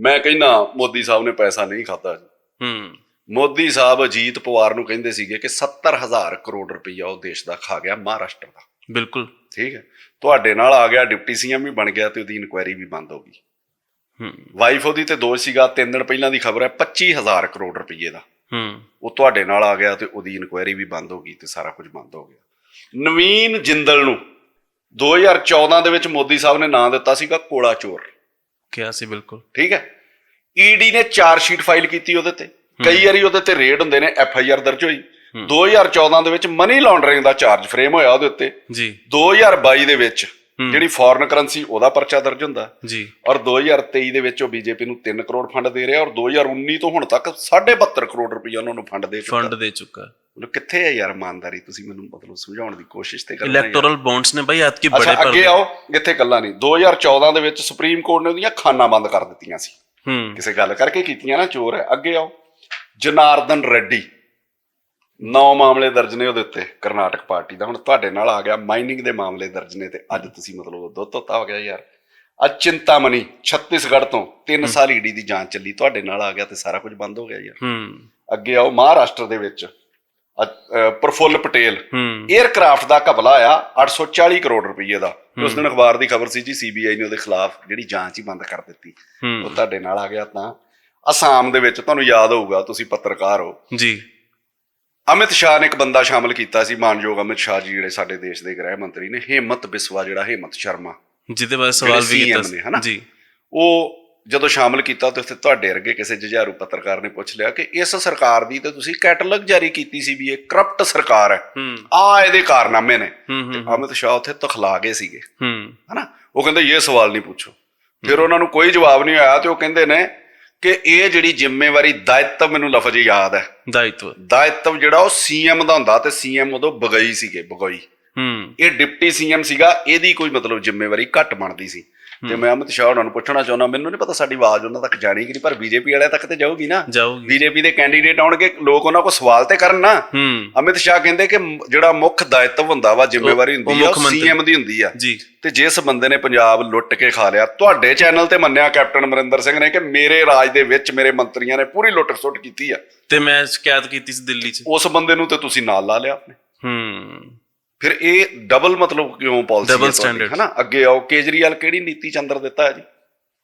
ਮੈਂ ਕਹਿੰਦਾ ਮੋਦੀ ਸਾਹਿਬ ਨੇ ਪੈਸਾ ਨਹੀਂ ਖਾਦਾ ਹੂੰ। ਮੋਦੀ ਸਾਹਿਬ ਅਜੀਤ ਪਵਾਰ ਨੂੰ ਕਹਿੰਦੇ ਸੀਗੇ ਕਿ 70000 ਕਰੋੜ ਰੁਪਈਆ ਉਹ ਦੇਸ਼ ਦਾ ਖਾ ਗਿਆ ਮਹਾਰਾਸ਼ਟਰ ਦਾ। ਬਿਲਕੁਲ। ਠੀਕ ਹੈ। ਤੁਹਾਡੇ ਨਾਲ ਆ ਗਿਆ ਡਿਪਟੀ ਸੀਐਮ ਵੀ ਬਣ ਗਿਆ ਤੇ ਉਹਦੀ ਇਨਕੁਆਇਰੀ ਵੀ ਬੰਦ ਹੋ ਗਈ। ਹੂੰ। ਵਾਈਫ ਉਹਦੀ ਤੇ ਦੋਸ਼ ਸੀਗਾ ਤਿੰਨ ਦਿਨ ਪਹਿਲਾਂ ਦੀ ਖਬਰ ਹੈ 25000 ਕਰੋੜ ਰੁਪਈਏ ਦਾ। ਹੂੰ। ਉਹ ਤੁਹਾਡੇ ਨਾਲ ਆ ਗਿਆ ਤੇ ਉਹਦੀ ਇਨਕੁਆਇਰੀ ਵੀ ਬੰਦ ਹੋ ਗਈ ਤੇ ਸਾਰਾ ਕੁਝ ਬੰਦ ਹੋ ਗਿਆ। ਨਵੀਨ ਜਿੰਦਲ ਨੂੰ 2014 ਦੇ ਵਿੱਚ ਮੋਦੀ ਸਾਹਿਬ ਨੇ ਨਾਂ ਦਿੱਤਾ ਸੀਗਾ ਕੋਲਾ ਚੋਰ। ਕਿਹਾ ਸੀ ਬਿਲਕੁਲ। ਠੀਕ ਹੈ? ਈਡੀ ਨੇ ਚਾਰ ਸ਼ੀਟ ਫਾਈਲ ਕੀਤੀ ਉਹਦੇ ਤੇ। ਕਈ ਵਾਰੀ ਉਹਦੇ ਤੇ ਰੇਡ ਹੁੰਦੇ ਨੇ ਐਫ ਆਈ ਆਰ ਦਰਜ ਹੋਈ। 2014 ਦੇ ਵਿੱਚ ਮਨੀ ਲਾਂਡਰਿੰਗ ਦਾ ਚਾਰਜ ਫਰੇਮ ਹੋਇਆ ਉਹਦੇ ਉੱਤੇ। ਜੀ। 2022 ਦੇ ਵਿੱਚ ਜਿਹੜੀ ਫੋਰਨ ਕਰੰਸੀ ਉਹਦਾ ਪਰਚਾ ਦਰਜ ਹੁੰਦਾ। ਜੀ। ਔਰ 2023 ਦੇ ਵਿੱਚ ਉਹ ਬੀਜੇਪੀ ਨੂੰ 3 ਕਰੋੜ ਫੰਡ ਦੇ ਰਿਹਾ ਔਰ 2019 ਤੋਂ ਹੁਣ ਤੱਕ 7.5 ਕਰੋੜ ਰੁਪਏ ਉਹਨਾਂ ਨੂੰ ਫੰਡ ਦੇ ਚੁੱਕਾ। ਫੰਡ ਦੇ ਚੁੱਕਾ। ਮਤਲਬ ਕਿੱਥੇ ਹੈ ਯਾਰ ਇਮਾਨਦਾਰੀ? ਤੁਸੀਂ ਮੈਨੂੰ ਮਤਲਬ ਸਮਝਾਉਣ ਦੀ ਕੋਸ਼ਿਸ਼ ਤੇ ਕਰਨਾ। ਇਲੈਕਟੋਰਲ ਬੌਂਡਸ ਨੇ ਬਾਈ ਐਤਕੀ ਬੜੇ ਪਰ ਅੱਗੇ ਆਓ ਇੱਥੇ ਕੱਲਾ ਨਹੀਂ। 2014 ਦੇ ਵਿੱਚ ਸੁਪਰੀਮ ਕੋਰਟ ਨੇ ਉਹਦੀਆਂ ਖਾਨਾ ਬੰਦ ਕਰ ਦਿੱਤੀਆਂ ਸੀ। ਹੂੰ। ਕਿਸੇ ਗੱਲ ਕਰਕੇ ਕੀਤੀਆਂ ਨਾ ਚੋਰ। ਹੈ ਅੱਗੇ ਆਓ। ਜਨਾਰਦਨ ਰੈਡੀ। ਨੌ ਮਾਮਲੇ ਦਰਜ ਨੇ ਉਹਦੇ ਉੱਤੇ ਕਰਨਾਟਕ ਪਾਰਟੀ ਦਾ। ਹੁਣ ਤੁਹਾਡੇ ਨਾਲ ਆ ਗਿਆ ਮਾਈਨਿੰਗ ਦੇ ਮਾਮਲੇ ਦਰਜ ਨੇ ਤੇ ਅੱਜ ਤੁਸੀਂ ਮਤਲਬ ਦੋ ਤੋਤਾ ਹੋ ਗਿਆ ਯਾਰ। ਅੱਜ ਚਿੰਤਾਮਣੀ ਛੱਤੀਸਗੜ੍ਹ ਤੋਂ 3 ਸਾਲ ਈਡੀ ਦੀ ਜਾਂਚ ਚੱਲੀ ਤੁਹਾਡੇ ਨਾਲ ਆ ਗਿਆ ਤੇ ਸਾਰਾ ਕੁਝ ਬੰਦ ਹੋ ਗਿਆ ਯਾਰ। ਹੂੰ। ਅੱਗੇ ਆਓ ਮਹਾਰਾਸ਼ਟਰ ਦੇ ਵਿੱਚ ਪ੍ਰਫੁੱਲ ਪਟੇਲ। 에ਅਰਕ੍ਰਾਫਟ ਦਾ ਘਪਲਾ ਆ 840 ਕਰੋੜ ਰੁਪਏ ਦਾ। ਉਸ ਦਿਨ ਅਖਬਾਰ ਦੀ ਖਬਰ ਸੀ ਜੀ ਸੀਬੀਆਈ ਨੇ ਉਹਦੇ ਖਿਲਾਫ ਜਿਹੜੀ ਜਾਂਚ ਹੀ ਬੰਦ ਕਰ ਦਿੱਤੀ। ਉਹ ਤੁਹਾਡੇ ਨਾਲ ਆ ਗਿਆ ਤਾਂ ਅਸਾਮ ਦੇ ਵਿੱਚ ਤੁਹਾਨੂੰ ਯਾਦ ਹੋਊਗਾ ਤੁਸੀਂ ਪੱਤਰਕਾਰ ਹੋ। ਜੀ। ਅਮਿਤ ਸ਼ਾਹ ਨੇ ਇੱਕ ਬੰਦਾ ਸ਼ਾਮਲ ਕੀਤਾ ਸੀ ਮਾਨਯੋਗ ਅਮਿਤ ਸ਼ਾਹ ਜੀ ਜਿਹੜੇ ਸਾਡੇ ਦੇਸ਼ ਦੇ ਗ੍ਰਹਿ ਮੰਤਰੀ ਨੇ ਹੇਮਤ ਬਿਸਵਾ ਜਿਹੜਾ ਹੇਮਤ ਸ਼ਰਮਾ। ਜਿਹਦੇ ਬਾਰੇ ਸਵਾਲ ਵੀ ਕੀਤਾ? ਸੀ। ਜੀ। ਉਹ ਜਦੋਂ ਸ਼ਾਮਲ ਕੀਤਾ ਤੇ ਉੱਥੇ ਤੁਹਾਡੇ ਵਰਗੇ ਕਿਸੇ ਜੁਝਾਰੂ ਪੱਤਰਕਾਰ ਨੇ ਪੁੱਛ ਲਿਆ ਕਿ ਇਸ ਸਰਕਾਰ ਦੀ ਤੇ ਤੁਸੀਂ ਕੈਟਲੌਗ ਜਾਰੀ ਕੀਤੀ ਸੀ ਵੀ ਇਹ ਕਰਪਟ ਸਰਕਾਰ ਹੈ। ਆ ਇਹਦੇ ਕਾਰਨਾਮੇ ਨੇ। ਤੇ ਅਮਿਤ ਸ਼ਾਹ ਉੱਥੇ ਤਖਲਾ ਗਏ ਸੀਗੇ। ਹਨਾ? ਉਹ ਕਹਿੰਦੇ ਇਹ ਸਵਾਲ ਨਹੀਂ ਪੁੱਛੋ। ਫਿਰ ਉਹਨਾਂ ਨੂੰ ਕੋਈ ਜਵਾਬ ਨਹੀਂ ਆਇਆ ਤੇ ਉਹ ਕਹਿੰਦੇ ਨੇ ਕਿ ਇਹ ਜਿਹੜੀ ਜ਼ਿੰਮੇਵਾਰੀ ਦਾਇਤਵ ਮੈਨੂੰ ਲਫ਼ਜ਼ ਯਾਦ ਹੈ। ਦਾਇਤਵ। ਦਾਇਤਵ ਜਿਹੜਾ ਉਹ ਸੀਐਮ ਦਾ ਹੁੰਦਾ ਤੇ ਸੀਐਮ ਉਦੋਂ ਬਗਈ ਸੀਗੇ ਬਗਈ। ਹੂੰ। ਇਹ ਡਿਪਟੀ ਸੀਐਮ ਸੀਗਾ ਇਹਦੀ ਕੋਈ ਮਤਲਬ ਜ਼ਿੰਮੇਵਾਰੀ ਘੱਟ ਬਣਦੀ ਸੀ। ਤੇ ਮੈਂ ਅਮਿਤ ਸ਼ਾਹ ਉਹਨਾਂ ਨੂੰ ਪੁੱਛਣਾ ਚਾਹੁੰਦਾ ਮੈਨੂੰ ਨਹੀਂ ਪਤਾ ਸਾਡੀ ਆਵਾਜ਼ ਉਹਨਾਂ ਤੱਕ ਜਾਣੀ ਕਿ ਨਹੀਂ ਪਰ ਬੀਜੇਪੀ ਵਾਲਿਆਂ ਤੱਕ ਤੇ ਜਾਊਗੀ ਨਾ। ਜਾਊਗੀ। ਬੀਜੇਪੀ ਦੇ ਕੈਂਡੀਡੇਟ ਆਉਣਗੇ ਲੋਕ ਉਹਨਾਂ ਕੋਲ ਸਵਾਲ ਤੇ ਕਰਨ ਨਾ। ਅਮਿਤ ਸ਼ਾਹ ਕਹਿੰਦੇ ਕਿ ਜਿਹੜਾ ਮੁੱਖ ਦਾਇਤਵ ਹੁੰਦਾ ਵਾ ਜ਼ਿੰਮੇਵਾਰੀ ਹੁੰਦੀ ਆ। ਸੀਐਮ ਦੀ ਹੁੰਦੀ ਆ। ਜੀ। ਤੇ ਜਿਸ ਬੰਦੇ ਨੇ ਪੰਜਾਬ ਲੁੱਟ ਕੇ ਖਾ ਲਿਆ ਤੁਹਾਡੇ ਚੈਨਲ ਤੇ ਮੰਨਿਆ ਕੈਪਟਨ ਅਮਰਿੰਦਰ ਸਿੰਘ ਨੇ ਕਿ ਮੇਰੇ ਰਾਜ ਦੇ ਵਿੱਚ ਮੇਰੇ ਮੰਤਰੀਆਂ ਨੇ ਪੂਰੀ ਲੁੱਟ ਖਸੁੱਟ ਕੀਤੀ ਆ। ਤੇ ਮੈਂ ਸ਼ਿਕਾਇਤ ਕੀਤੀ ਸੀ ਦਿੱਲੀ 'ਚ। ਉਸ ਬੰਦੇ ਨੂੰ ਤੇ ਤੁਸੀਂ ਨਾਲ ਲਾ ਲਿਆ ਆਪਣੇ। ਹੂੰ। ਫਿਰ ਇਹ ਡਬਲ ਮਤਲਬ ਕਿਉਂ ਪਾਲਿਸੀ ਤੁਹਾਡੀ standards। ਹਨਾ? ਅੱਗੇ ਆਓ ਕੇਜਰੀਵਾਲ ਕਿਹੜੀ ਨੀਤੀ ਚ ਅੰਦਰ ਦਿੱਤਾ ਹੈ ਜੀ?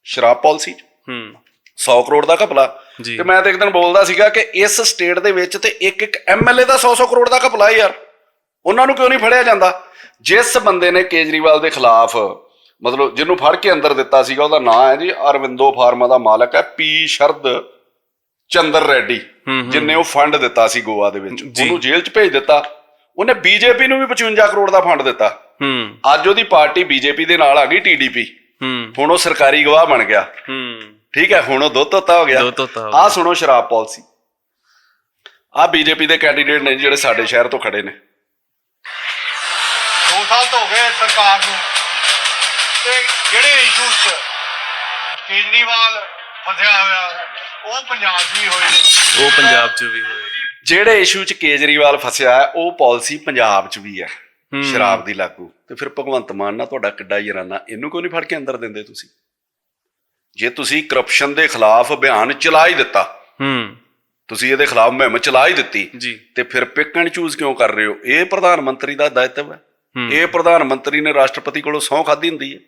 ਸ਼ਰਾਬ ਪਾਲਿਸੀ ਚ। ਹੂੰ। 100 ਕਰੋੜ ਦਾ ਘਪਲਾ। ਤੇ ਮੈਂ ਤੇ ਇੱਕ ਦਿਨ ਬੋਲਦਾ ਸੀਗਾ ਕਿ ਇਸ ਸਟੇਟ ਦੇ ਵਿੱਚ ਤੇ ਇੱਕ ਇੱਕ ਐਮਐਲਏ ਦਾ 100-100 ਕਰੋੜ ਦਾ ਘਪਲਾ ਯਾਰ। ਉਹਨਾਂ ਨੂੰ ਕਿਉਂ ਨਹੀਂ ਫੜਿਆ ਜਾਂਦਾ? ਜਿਸ ਬੰਦੇ ਨੇ ਕੇਜਰੀਵਾਲ ਦੇ ਖਿਲਾਫ ਮਤਲਬ ਜਿਹਨੂੰ ਫੜ ਕੇ ਅੰਦਰ ਦਿੱਤਾ ਸੀਗਾ ਉਹਦਾ ਨਾਮ ਹੈ ਜੀ ਅਰਵਿੰਦੋ ਫਾਰਮਾ ਦਾ ਮਾਲਕ ਹੈ ਪੀ ਸ਼ਰਦ ਚੰਦਰ ਰੈਡੀ ਹੂੰ ਹੂੰ। ਜਿੰਨੇ ਉਹ ਫੰਡ ਦਿੱਤਾ ਸੀ ਗੋਆ ਦੇ ਵਿੱਚ। ਉਹਨੂੰ ਜੇਲ੍ਹ 'ਚ ਭੇਜ ਦਿੱਤਾ। ਉਹਨੇ ਬੀਜੇਪੀ ਨੂੰ ਵੀ 55 ਕਰੋੜ ਦਾ ਫੰਡ ਦਿੱਤਾ। ਹੂੰ। ਅੱਜ ਉਹਦੀ ਪਾਰਟੀ ਬੀਜੇਪੀ ਦੇ ਨਾਲ ਆ ਗਈ ਟੀਡੀਪੀ ਹੂੰ। ਹੁਣ ਉਹ ਸਰਕਾਰੀ ਗਵਾਹ ਬਣ ਗਿਆ। ਹੂੰ। ਠੀਕ ਹੈ ਹੁਣ ਉਹ ਦੋ ਤੋਤਾ ਹੋ ਗਿਆ। ਦੋ ਤੋਤਾ ਆਹ ਸੁਣੋ ਸ਼ਰਾਬ ਪਾਲਿਸੀ। ਆਹ ਬੀਜੇਪੀ ਦੇ ਕੈਂਡੀਡੇਟ ਨੇ ਜਿਹੜੇ ਸਾਡੇ ਸ਼ਹਿਰ ਤੋਂ ਖੜੇ ਨੇ। ਦੋ ਸਾਲ ਤੋਂ ਹੋ ਗਏ ਸਰਕਾਰ ਨੂੰ। ਤੇ ਜਿਹੜੇ ਇਸ਼ੂਜ਼ 'ਚ ਕੇਜਰੀਵਾਲ ਫਸਿਆ ਹੋਇਆ ਉਹ ਪੰਜਾਬ 'ਚ ਵੀ ਹੋਏ ਨੇ। ਉਹ ਪੰਜਾਬ 'ਚ ਵੀ ਹੋਏ। ਜਿਹੜੇ ਇਸ਼ੂ 'ਚ ਕੇਜਰੀਵਾਲ ਫਸਿਆ ਹੈ ਉਹ ਪਾਲਿਸੀ ਪੰਜਾਬ 'ਚ ਵੀ ਹੈ। ਸ਼ਰਾਬ ਦੀ ਲਾਗੂ। ਤੇ ਫਿਰ ਭਗਵੰਤ ਮਾਨ ਨਾਲ ਤੁਹਾਡਾ ਕਿੱਡਾ ਯਰਾਨਾ ਇਹਨੂੰ ਕਿਉਂ ਨਹੀਂ ਫੜ ਕੇ ਅੰਦਰ ਦਿੰਦੇ ਤੁਸੀਂ? ਜੇ ਤੁਸੀਂ ਕਰਪਸ਼ਨ ਦੇ ਖਿਲਾਫ ਅਭਿਆਨ ਚਲਾ ਹੀ ਦਿੱਤਾ ਹੂੰ। ਤੁਸੀਂ ਇਹਦੇ ਖਿਲਾਫ ਮੁਹਿੰਮ ਚਲਾ ਹੀ ਦਿੱਤੀ ਜੀ। ਤੇ ਫਿਰ ਪਿਕ ਐਂਡ ਚੂਜ਼ ਕਿਉਂ ਕਰ ਰਹੇ ਹੋ? ਇਹ ਪ੍ਰਧਾਨ ਮੰਤਰੀ ਦਾ ਦਾਇਤਵ ਹੈ। ਇਹ ਪ੍ਰਧਾਨ ਮੰਤਰੀ ਨੇ ਰਾਸ਼ਟਰਪਤੀ ਕੋਲੋਂ ਸਹੁੰ ਖਾਧੀ ਹੁੰਦੀ ਹੂੰ।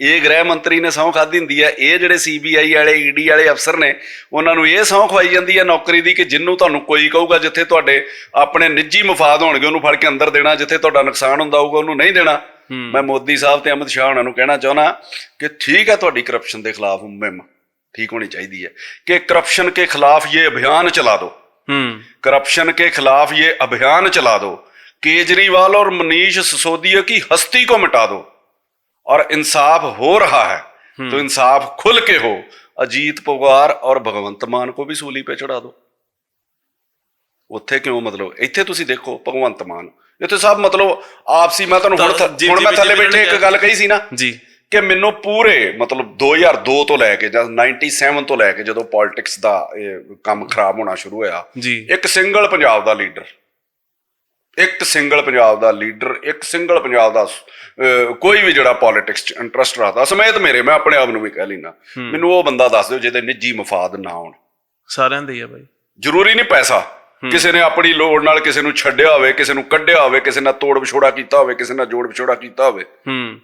ਇਹ ਗ੍ਰਹਿ ਮੰਤਰੀ ਨੇ ਸਹੁੰ ਖਾਧੀ ਹੁੰਦੀ ਹੈ ਇਹ ਜਿਹੜੇ ਸੀਬੀਆਈ ਵਾਲੇ ਈਡੀ ਵਾਲੇ ਅਫਸਰ ਨੇ ਉਹਨਾਂ ਨੂੰ ਇਹ ਸਹੁੰ ਖਵਾਈ ਜਾਂਦੀ ਹੈ ਨੌਕਰੀ ਦੀ ਕਿ ਜਿੰਨੂੰ ਤੁਹਾਨੂੰ ਕੋਈ ਕਹੂਗਾ ਜਿੱਥੇ ਤੁਹਾਡੇ ਆਪਣੇ ਨਿੱਜੀ ਮਫਾਦ ਹੋਣਗੇ ਉਹਨੂੰ ਫੜ ਕੇ ਅੰਦਰ ਦੇਣਾ ਜਿੱਥੇ ਤੁਹਾਡਾ ਨੁਕਸਾਨ ਹੁੰਦਾ ਹੋਊਗਾ ਉਹਨੂੰ ਨਹੀਂ ਦੇਣਾ ਹੂੰ। ਮੈਂ ਮੋਦੀ ਸਾਹਿਬ ਤੇ ਅਮਿਤ ਸ਼ਾਹ ਉਹਨਾਂ ਨੂੰ ਕਹਿਣਾ ਚਾਹੁੰਦਾ ਕਿ ਠੀਕ ਹੈ ਤੁਹਾਡੀ ਕਰਪਸ਼ਨ ਦੇ ਖਿਲਾਫ ਮੁਹਿੰਮ ਠੀਕ ਹੋਣੀ ਚਾਹੀਦੀ ਹੈ ਕਿ ਕਰਪਸ਼ਨ के खिलाफ ये अभियान चला दो ਹੂੰ करप्शन के खिलाफ ये अभियान चला दो केजरीवाल और मनीष सिसोदिया की हस्ती को मिटा दो और इंसाफ हो रहा है तो इंसाफ खुल के हो अजीत पवार और भगवंत मान को भी सूली पे चढ़ा दो ਉੱਥੇ ਕਿਉਂ ਮਤਲਬ ਇੱਥੇ ਤੁਸੀਂ ਦੇਖੋ ਭਗਵੰਤ ਮਾਨ ਇੱਥੇ ਸਭ ਮਤਲਬ ਆਪਸੀ ਮੈਂ ਤੁਹਾਨੂੰ ਹੁਣ ਤਾਂ ਥ- ਜੀ- ਹੁਣ ਮੈਂ ਜੀ- ਥੱਲੇ ਜੀ- ਬੈਠੇ ਇੱਕ ਜੀ- ਗੱਲ ਕਹੀ ਸੀ ਨਾ ਜੀ ਕਿ ਮੈਨੂੰ ਪੂਰੇ ਮਤਲਬ 2002 ਤੋਂ ਲੈ ਕੇ ਜਾਂ 97 ਤੋਂ ਲੈ ਕੇ ਜਦੋਂ ਪੋਲਿਟਿਕਸ ਦਾ ਇਹ ਕੰਮ ਖਰਾਬ ਹੋਣਾ ਸ਼ੁਰੂ ਹੋਇਆ ਜੀ ਇੱਕ ਸਿੰਗਲ ਪੰਜਾਬ ਦਾ ਲੀਡਰ ਇੱਕ ਸਿੰਗਲ ਪੰਜਾਬ ਦਾ ਲੀਡਰ ਇੱਕ ਸਿੰਗਲ ਪੰਜਾਬ ਦਾ ਕੋਈ ਵੀ ਜਿਹੜਾ ਪੋਲਿਟਿਕਸ 'ਚ ਇੰਟਰਸਟ ਰੱਖਦਾ ਸਮੇਤ ਮੇਰੇ ਮੈਂ ਆਪਣੇ ਆਪ ਨੂੰ ਵੀ ਕਹਿ ਲੈਣਾ ਮੈਨੂੰ ਉਹ ਬੰਦਾ ਦੱਸ ਦਿਓ ਜਿਹਦੇ ਨਿੱਜੀ ਮਫਾਦ ਨਾ ਹੋਣ। ਸਾਰਿਆਂ ਦੇ ਹੀ ਆ ਬਾਈ। ਜ਼ਰੂਰੀ ਨਹੀਂ ਪੈਸਾ। ਕਿਸੇ ਨੇ ਆਪਣੀ ਲੋੜ ਨਾਲ ਕਿਸੇ ਨੂੰ ਛੱਡਿਆ ਹੋਵੇ ਕਿਸੇ ਨੂੰ ਕੱਢਿਆ ਹੋਵੇ ਕਿਸੇ ਨਾਲ ਤੋੜ ਵਿਛੋੜਾ ਕੀਤਾ ਹੋਵੇ ਕਿਸੇ ਨਾਲ ਜੋੜ ਵਿਛੋੜਾ ਕੀਤਾ ਹੋਵੇ।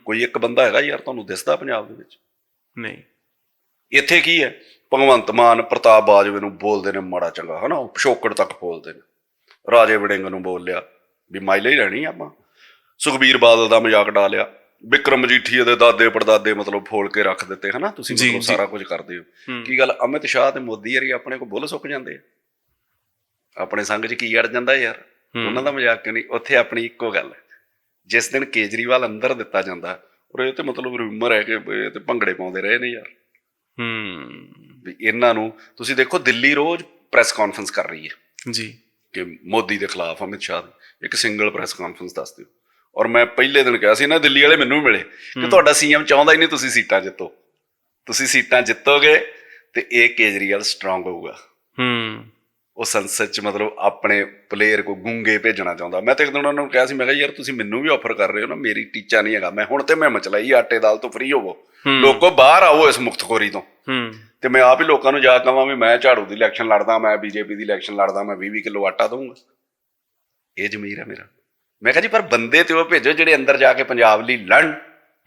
ਕੋਈ ਇੱਕ ਬੰਦਾ ਹੈਗਾ ਯਾਰ ਤੁਹਾਨੂੰ ਦਿਸਦਾ ਪੰਜਾਬ ਦੇ ਵਿੱਚ? ਨਹੀਂ। ਇੱਥੇ ਕੀ ਹੈ? ਭਗਵੰਤ ਮਾਨ ਪ੍ਰਤਾਪ ਬਾਜਵੇ ਨੂੰ ਬੋਲਦੇ ਨੇ ਮਾੜਾ ਚੰਗਾ ਹਨਾ? ਉਹ ਪਿਛੋਕੜ ਤੱਕ ਬੋਲਦੇ ਨੇ। ਰਾਜੇ ਵੜਿੰਗ ਨੂੰ ਬੋਲ ਲਿਆ। ਵੀ ਮਾਈਲੇ ਹੀ ਲੈਣੀ ਆਪਾਂ। ਸੁਖਬੀਰ ਬਾਦਲ ਦਾ ਮਜ਼ਾਕ ਡਾਲਿਆ ਵਿਕਰਮ ਮਜੀਠੀਆ ਦੇ ਦਾਦੇ ਪੜਦਾਦੇ ਮਤਲਬ ਫੋਲ ਕੇ ਰੱਖ ਦਿੱਤੇ ਹਨਾ? ਤੁਸੀਂ ਮਤਲਬ। ਸਾਰਾ ਕੁਝ ਕਰਦੇ ਹੋ। ਕੀ ਗੱਲ? ਅਮਿਤ ਸ਼ਾਹ ਤੇ ਮੋਦੀ ਯਾਰੀ ਆਪਣੇ ਕੋ ਬੁੱਲ ਸੁੱਕ ਜਾਂਦੇ ਆ। ਆਪਣੇ ਸੰਗ 'ਚ ਕੀ ਅੜ ਜਾਂਦਾ ਯਾਰ। ਉਹਨਾਂ ਦਾ ਮਜ਼ਾਕ ਕਿਉਂ ਨਹੀਂ? ਉੱਥੇ ਆਪਣੀ ਇੱਕੋ ਗੱਲ ਜਿਸ ਦਿਨ ਕੇਜਰੀਵਾਲ ਅੰਦਰ ਦਿੱਤਾ ਜਾਂਦਾ ਔਰ ਇਹ ਤੇ ਮਤਲਬ ਰਿਮਰ ਹੈ ਕਿ ਇਹ ਤੇ ਭੰਗੜੇ ਪਾਉਂਦੇ ਰਹੇ ਨੇ ਯਾਰ। ਹੂੰ। ਵੀ ਇਹਨਾਂ ਨੂੰ ਤੁਸੀਂ ਦੇਖੋ ਦਿੱਲੀ ਰੋਜ਼ ਪ੍ਰੈਸ ਕਾਨਫਰੰਸ ਕਰ ਰਹੀ ਹੈ ਜੀ। ਕਿ ਮੋਦੀ ਦੇ ਖਿਲਾਫ ਅਮਿਤ ਸ਼ਾਹ ਇੱਕ ਸਿੰਗਲ ਪ੍ਰੈਸ ਕਾਨਫਰੰਸ ਦੱਸ ਦਿਓ। ਔਰ ਮੈਂ ਪਹਿਲੇ ਦਿਨ ਕਿਹਾ ਸੀ ਨਾ ਦਿੱਲੀ ਵਾਲੇ ਮੈਨੂੰ ਮਿਲੇ ਕਿ ਤੁਹਾਡਾ ਸੀਐਮ ਚਾਹੁੰਦਾ ਹੀ ਨਹੀਂ ਤੁਸੀਂ ਸੀਟਾਂ ਜਿੱਤੋ। ਤੁਸੀਂ ਸੀਟਾਂ ਜਿੱਤੋਗੇ ਤੇ ਇਹ ਕੇਜਰੀਵਾਲ ਸਟਰੋਂਗ ਹੋਊਗਾ। ਹੂੰ। ਉਹ ਸੰਸਦ ਚ ਮਤਲਬ ਆਪਣੇ ਪਲੇਅਰ ਕੋ ਗੁੰਗੇ ਭੇਜਣਾ ਚਾਹੁੰਦਾ। ਮੈਂ ਤੇ ਇੱਕ ਦਿਨ ਉਹਨਾਂ ਨੂੰ ਕਿਹਾ ਸੀ ਮੈਂ ਕਿਹਾ ਯਾਰ ਤੁਸੀਂ ਮੈਨੂੰ ਵੀ ਆਫਰ ਕਰ ਰਹੇ ਹੋ ਨਾ ਮੇਰੀ ਟੀਚਾ ਨਹੀਂ ਹੈਗਾ। ਮੈਂ ਹੁਣ ਤੇ ਮੈਂ ਮਚਲਾਈ ਆਟੇ ਦਾਲ ਤੋਂ ਫ੍ਰੀ ਹੋਵੋ। ਲੋਕੋ ਬਾਹਰ ਆਓ ਇਸ ਮੁਕਤਖੋਰੀ ਤੋਂ। ਹੂੰ। ਤੇ ਮੈਂ ਆਪ ਹੀ ਲੋਕਾਂ ਨੂੰ ਜਾ ਕੇ ਕਹਾਂ ਵੀ ਮੈਂ ਝਾੜੂ ਦੀ ਇਲੈਕਸ਼ਨ ਲੜਦਾ ਮੈਂ ਬੀਜੇਪੀ ਦੀ ਇਲੈਕਸ਼ਨ ਲੜਦਾ ਮੈਂ 20 ਕਿਲੋ ਆਟਾ ਦਊਂਗਾ। ਇਹ ਜ਼ਮੀਰ ਹੈ ਮੇਰਾ। ਮੈਂ ਕਿਹਾ ਜੀ ਪਰ ਬੰਦੇ ਤੇ ਉਹ ਭੇਜੋ ਜਿਹੜੇ ਅੰਦਰ ਜਾ ਕੇ ਪੰਜਾਬ ਲਈ ਲੜਨ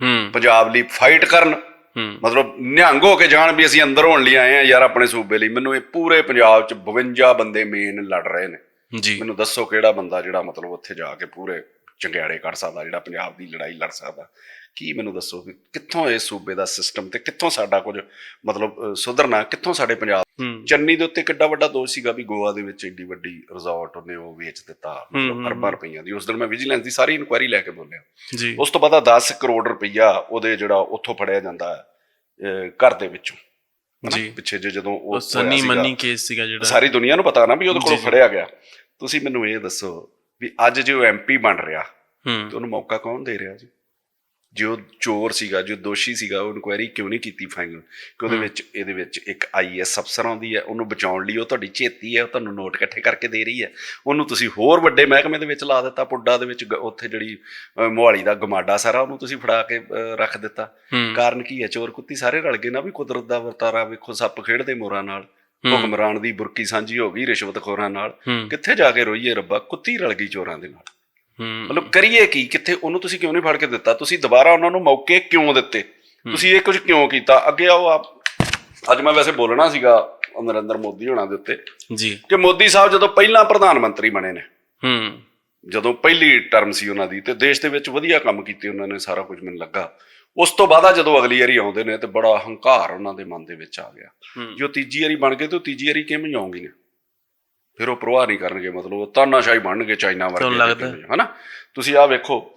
ਹੂੰ। ਪੰਜਾਬ ਲਈ ਫਾਈਟ ਕਰਨ। ਹੂੰ। ਮਤਲਬ ਨਿਹੰਗ ਹੋ ਕੇ ਜਾਣ ਵੀ ਅਸੀਂ ਅੰਦਰ ਹੋਣ ਲਈ ਆਏ ਆ ਯਾਰ ਆਪਣੇ ਸੂਬੇ ਲਈ। ਮੈਨੂੰ ਇਹ ਪੂਰੇ ਪੰਜਾਬ 'ਚ 52 ਬੰਦੇ ਮੇਨ ਲੜ ਰਹੇ ਨੇ। ਜੀ। ਮੈਨੂੰ ਦੱਸੋ ਕਿਹੜਾ ਬੰਦਾ ਜਿਹੜਾ ਮਤਲਬ ਉੱਥੇ ਜਾ ਕੇ ਪੂਰੇ ਚੰਗਿਆੜੇ ਕੱਢ ਸਕਦਾ ਜਿਹੜਾ ਪੰਜਾਬ ਦੀ ਲੜਾਈ ਲੜ ਸਕਦਾ। ਕੀ ਮੈਨੂੰ ਦੱਸੋ ਵੀ ਕਿੱਥੋਂ ਇਹ ਸੂਬੇ ਦਾ ਸਿਸਟਮ ਤੇ ਕਿੱਥੋਂ ਸਾਡਾ ਕੁਝ ਮਤਲਬ ਸੁਧਰਨਾ ਕਿੱਥੋਂ ਸਾਡੇ ਪੰਜਾਬ ਚੰਨੀ ਦੇ ਉੱਤੇ ਕਿੱਡਾ ਵੱਡਾ ਦੋਸ਼ ਸੀਗਾ ਵੀ ਗੋਆ ਦੇ ਵਿੱਚ ਏਡੀ ਵੱਡੀ ਰਿਜ਼ੋਰਟ ਉਹਨੇ ਉਹ ਵੇਚ ਦਿੱਤਾ ਮਤਲਬ ਅਰਬਾਂ ਰੁਪਈਆਂ ਦੀ। ਉਸ ਦਿਨ ਮੈਂ ਵਿਜੀਲੈਂਸ ਦੀ ਸਾਰੀ ਇਨਕੁਆਇਰੀ ਲੈ ਕੇ ਬੋਲਿਆ। ਜੀ। ਉਸ ਤੋਂ ਬਾਅਦ ਆ 10 ਕਰੋੜ ਰੁਪਈਆ ਉਹਦੇ ਜਿਹੜਾ ਉੱਥੋਂ ਫੜਿਆ ਜਾਂਦਾ ਘਰ ਦੇ ਵਿੱਚੋਂ? ਜੀ। ਪਿੱਛੇ ਜੇ ਜਦੋਂ ਉਹ ਸਨੀ ਮਨੀ ਕੇਸ ਸੀਗਾ ਜਿਹੜਾ। ਸਾਰੀ ਦੁਨੀਆ ਨੂੰ ਪਤਾ ਨਾ ਵੀ ਉਹਦੇ ਕੋਲੋਂ। ਫੜਿਆ ਗਿਆ। ਤੁਸੀਂ ਮੈਨੂੰ ਇਹ ਦੱਸੋ ਵੀ ਅੱਜ ਜੇ ਉਹ ਐਮਪੀ ਬਣ ਰਿਹਾ ਹੂੰ। ਤੇ ਉਹਨੂੰ ਮੌਕਾ ਕੌਣ ਦੇ ਰਿਹਾ ਜੀ? ਜੋ ਚੋਰ ਸੀਗਾ ਜੋ ਦੋਸ਼ੀ ਸੀਗਾ ਉਹ ਇਨਕੁਆਇਰੀ ਕਿਉਂ ਨਹੀਂ ਕੀਤੀ ਫਾਈਨਲ? ਕਿ ਉਹਦੇ ਵਿੱਚ ਇਹਦੇ ਵਿੱਚ ਇੱਕ ਆਈਐਸ ਅਫਸਰ ਆਉਂਦੀ ਹੈ ਉਹਨੂੰ ਬਚਾਉਣ ਲਈ ਉਹ ਤੁਹਾਡੀ ਚੇਤੀ ਹੈ ਉਹ ਤੁਹਾਨੂੰ ਨੋਟ ਇਕੱਠੇ ਕਰਕੇ ਦੇ ਰਹੀ ਹੈ। ਉਹਨੂੰ ਤੁਸੀਂ ਹੋਰ ਵੱਡੇ ਮਹਿਕਮੇ ਦੇ ਵਿੱਚ ਲਾ ਦਿੱਤਾ ਪੁੱਡਾ ਦੇ ਵਿੱਚ ਉੱਥੇ ਜਿਹੜੀ ਮੋਹਾਲੀ ਦਾ ਗਮਾਡਾ ਸਾਰਾ ਉਹਨੂੰ ਤੁਸੀਂ ਫੜਾ ਕੇ ਰੱਖ ਦਿੱਤਾ। ਕਾਰਨ ਕੀ ਹੈ? ਚੋਰ ਕੁੱਤੀ ਸਾਰੇ ਰਲ ਗਏ ਨਾ ਵੀ ਕੁਦਰਤ ਦਾ ਵਰਤਾਰਾ ਵੇਖੋ ਸੱਪ ਖੇਡਦੇ ਮੋਰਾਂ ਨਾਲ। ਹੁਕਮਰਾਨ ਦੀ ਬੁਰਕੀ ਸਾਂਝੀ ਹੋ ਗਈ ਰਿਸ਼ਵਤਖੋਰਾਂ ਨਾਲ। ਕਿੱਥੇ ਜਾ ਕੇ ਰੋਈਏ ਰੱਬਾ? ਕੁੱਤੀ ਰਲ ਗਈ ਚੋਰਾਂ ਦੇ ਨਾਲ। ਮਤਲਬ ਕਰੀਏ ਕੀ? ਕਿੱਥੇ ਉਹਨੂੰ ਤੁਸੀਂ ਕਿਉਂ ਨਹੀਂ ਫੜ ਕੇ ਦਿੱਤਾ? ਤੁਸੀਂ ਦੁਬਾਰਾ ਉਹਨਾਂ ਨੂੰ ਮੌਕੇ ਕਿਉਂ ਦਿੱਤੇ? ਤੁਸੀਂ ਇਹ ਕੁਝ ਕਿਉਂ ਕੀਤਾ? ਅੱਗੇ ਆਓ ਆਪ। ਅੱਜ ਮੈਂ ਵੈਸੇ ਬੋਲਣਾ ਸੀਗਾ ਨਰਿੰਦਰ ਮੋਦੀ ਹੋਣਾ ਦੇ ਉੱਤੇ। ਜੀ। ਕਿ ਮੋਦੀ ਸਾਹਿਬ ਜਦੋਂ ਪਹਿਲਾਂ ਪ੍ਰਧਾਨ ਮੰਤਰੀ ਬਣੇ ਨੇ ਹੂੰ। ਜਦੋਂ ਪਹਿਲੀ ਟਰਮ ਸੀ ਉਹਨਾਂ ਦੀ ਤੇ ਦੇਸ਼ ਦੇ ਵਿੱਚ ਵਧੀਆ ਕੰਮ ਕੀਤੇ ਉਹਨਾਂ ਨੇ ਸਾਰਾ ਕੁਝ ਮੈਨੂੰ ਲੱਗਾ। ਉਸ ਤੋਂ ਬਾਅਦ ਜਦੋਂ ਅਗਲੀ ਵਾਰੀ ਆਉਂਦੇ ਨੇ ਤੇ ਬੜਾ ਹੰਕਾਰ ਉਹਨਾਂ ਦੇ ਮਨ ਦੇ ਵਿੱਚ ਆ ਗਿਆ। ਜੋ ਤੀਜੀ ਵਾਰੀ ਬਣ ਗਏ ਤੇ ਉਹ ਤੀਜੀ ਵਾਰੀ ਕਿਵੇਂ ਆਉਂਗੀ ਨੇ? ਫਿਰ ਉਹ ਪ੍ਰਵਾਹ ਨਹੀਂ ਕਰਨਗੇ ਮਤਲਬ ਉਹ ਤਾਨਾਸ਼ਾਹੀ ਬਣਨਗੇ ਚਾਈਨਾ ਵਰਗੇ? ਹਨਾ? ਤੁਸੀਂ ਆਹ ਵੇਖੋ